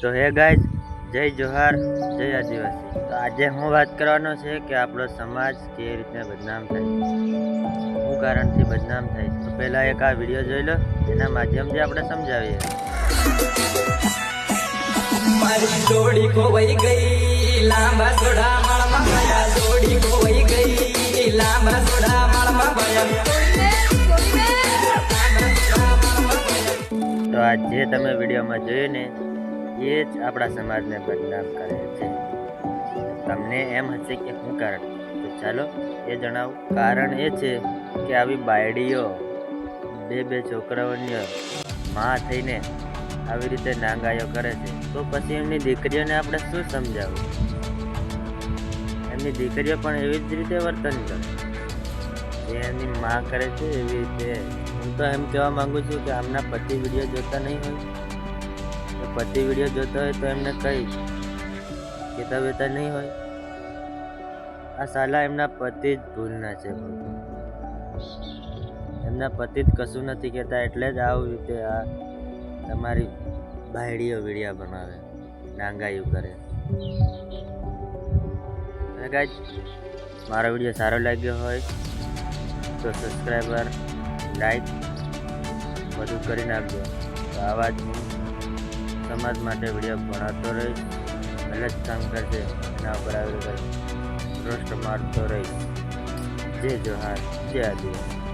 તો હે ગાય જય જોહાર જય આદિવાસી. તો આજે હું વાત કરવાનો છે કે આપણો સમાજ કેવી રીતે બદનામ થાય શું કારણથી બદનામ થાય તો પહેલાં એક આ વીડિયો જોઈ લો એના માધ્યમથી આપણે સમજાવીએ. મારી જોડી ખોવાઈ ગઈ લાંબા સોડા માળમાં ગયા જોડી ખોવાઈ ગઈ લાંબા સોડા માળમાં ગયા તો આ જે તમે વિડીયોમાં જોયું ને એ જ આપણા સમાજને બદનામ કરે છે. તમને એમ હશે કે શું કારણ? તો ચાલો એ જણાવું. કારણ એ છે કે આવી બાયડીઓ, બે બે છોકરાઓની માં થઈને આવી રીતે નાંગાયો કરે છે. તો પછી એમની દીકરીઓને આપણે શું સમજાવવું એમની દીકરીઓ પણ એવી જ રીતે વર્તન કરે. જે એમની માં કરે છે એવી રીતે. હું તો એમ કહેવા માંગુ છું કે આમના પતિ વીડિયો જોતા નહીં હોય. પતિ વીડિયો જોતો હોય તો એમને કહીશ કહેતા બેતા નહીં હોય. આ સાલા એમના પતિ જ ભૂલના છે. એમના પતિ જ કશું નથી કહેતા એટલે જ આવું રીતે આ તમારી બાયડીઓ વિડીયા બનાવે નાંગાયું કરે. અને guys, મારો વીડિયો સારો લાગ્યો હોય તો સબસ્ક્રાઈબર લાઈક બધું કરી નાખજો. તો આવા જ હું સમાજ માટે વીડિયો ભણાતો રહીશ ગલત કામ કરશે. એના ઉપર આવી રીતે રોસ્ટ મારતો રહીશ. જય જોહાર જય આદિવાસી.